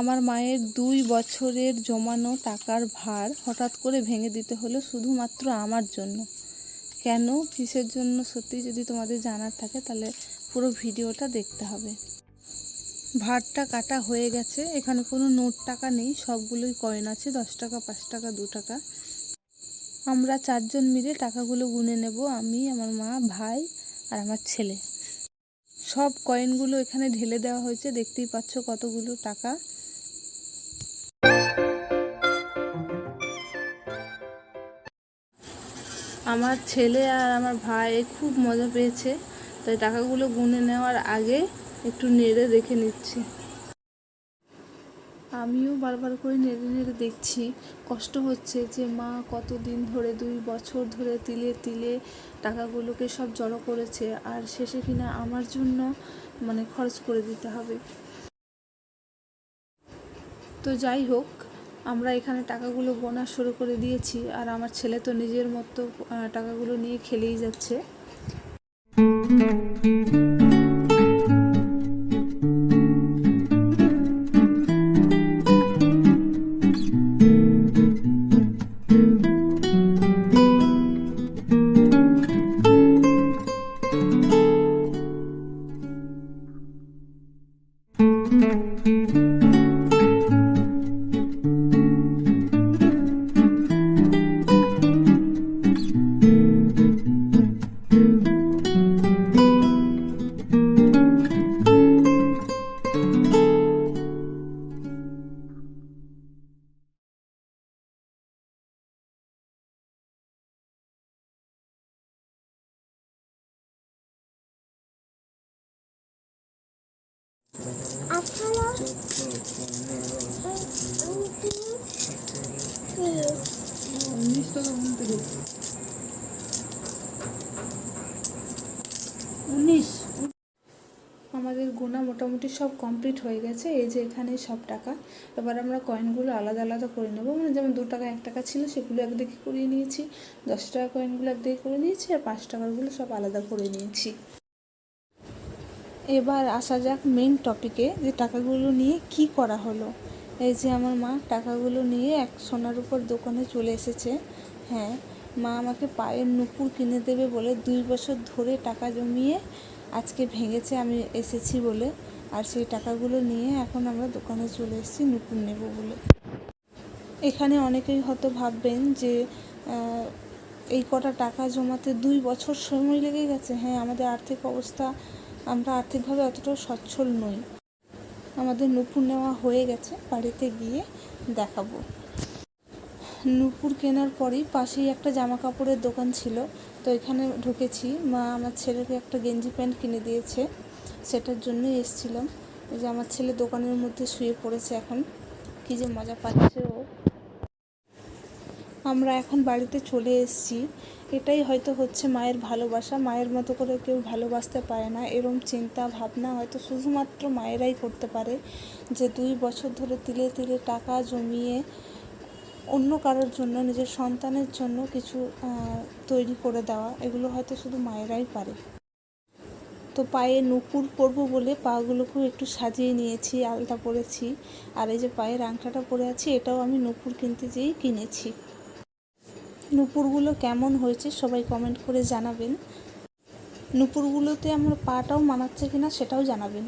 আমার মায়ের দুই বছরের জমানো টাকার ভার হঠাৎ করে ভেঙে দিতে হলো শুধুমাত্র আমার জন্য। কেন? কিসের জন্য? সত্যি যদি তোমাদের জানার থাকে তাহলে পুরো ভিডিওটা দেখতে হবে। ভারটা কাটা হয়ে গেছে, এখানে কোনো নোট টাকা নেই, সবগুলোই কয়েন আছে, দশ টাকা, পাঁচ টাকা, দু টাকা। আমরা চারজন মিলে টাকাগুলো গুনে নেব, আমি, আমার মা, ভাই আর আমার ছেলে। সব কয়েনগুলো এখানে ঢেলে দেওয়া হয়েছে, দেখতেই পাচ্ছ কতগুলো টাকা। আমার ছেলে আর আমার ভাই খুব মজা পেয়েছে, তাই টাকাগুলো গুনে নেওয়ার আগে একটু নেড়ে দেখে নিচ্ছি। আমিও বারবার করে নেড়ে নেড়ে দেখছি, কষ্ট হচ্ছে যে মা কতদিন ধরে, দুই বছর ধরে তিলে তিলে টাকাগুলোকে সব জড়ো করেছে, আর শেষে কিনা আমার জন্য মানে খরচ করে দিতে হবে। তো যাই হোক আমরা এখানে টাকাগুলো গোনা শুরু করে দিয়েছি, আর আমার ছেলে তো নিজের মতো টাকাগুলো নিয়ে খেলেই যাচ্ছে। উনিশ। আমাদের গোনা মোটামুটি সব কমপ্লিট হয়ে গেছে, এই যে এখানে সব টাকা। এবার আমরা কয়েনগুলো আলাদা আলাদা করে নেব। মানে যেমন দু টাকা, এক টাকা ছিল সেগুলো একদিকে করিয়ে নিয়েছি, দশ টাকা কয়েনগুলো একদিকে করে নিয়েছি, আর পাঁচ টাকারগুলো সব আলাদা করে নিয়েছি। এবার আসা যাক মেন টপিকে যে টাকাগুলো নিয়ে কি করা হলো। এই যে আমার মা টাকাগুলো নিয়ে এক সোনার উপর দোকানে চলে এসেছে। হ্যাঁ মা আমাকে পায়ের নুপুর কিনে দেবে বলে দুই বছর ধরে টাকা জমিয়ে আজকে ভেঙেছে, আমি এসেছি বলে। আর সেই টাকাগুলো নিয়ে এখন আমরা দোকানে চলে এসেছি নুপুর নেব বলে। এখানে অনেকেই হয়তো ভাববেন যে এই কটা টাকা জমাতে দুই বছর সময় লেগে গেছে। হ্যাঁ আমাদের আর্থিক অবস্থা আমরা আর্থিকভাবে অতটাও সচ্ছল নই। আমাদের নুপুর নেওয়া হয়ে গেছে, বাড়িতে গিয়ে দেখাবো। নুপুর কেনার পরেই পাশেই একটা জামা কাপড়ের দোকান ছিল, তো এখানে ঢুকেছি। মা আমার ছেলেকে একটা গেঞ্জি প্যান্ট কিনে দিয়েছে, সেটার জন্যই এসেছিলাম। যে আমার ছেলে দোকানের মধ্যে শুয়ে পড়েছে এখন, কী যে মজা পাচ্ছে। আমরা এখন বাড়িতে চলে এসেছি। এটাই হয়তো হচ্ছে মায়ের ভালোবাসা। মায়ের মতো করে কেউ ভালোবাসতে পারে না। এরম চিন্তা, ভাবনা হয়তো শুধুমাত্র মায়েরাই করতে পারে যে দুই বছর ধরে তিলে তিলে টাকা জমিয়ে অন্য কারোর জন্য, নিজের সন্তানের জন্য কিছু তৈরি করে দেওয়া। এগুলো হয়তো শুধু মায়েরাই পারে। তো পায়ে নুপুর পরবো বলে পাগুলোকেও একটু সাজিয়ে নিয়েছি, আলতা পরেছি। আর এই যে পায়ের আংটাটা পরে আছি, এটাও আমি নুপুর কিনতে যেয়েই কিনেছি। নুপুরগুলো কেমন হয়েছে সবাই কমেন্ট করে জানাবেন। নুপুরগুলোতে আমার পাটাও মানাচ্ছে কিনা সেটাও জানাবেন।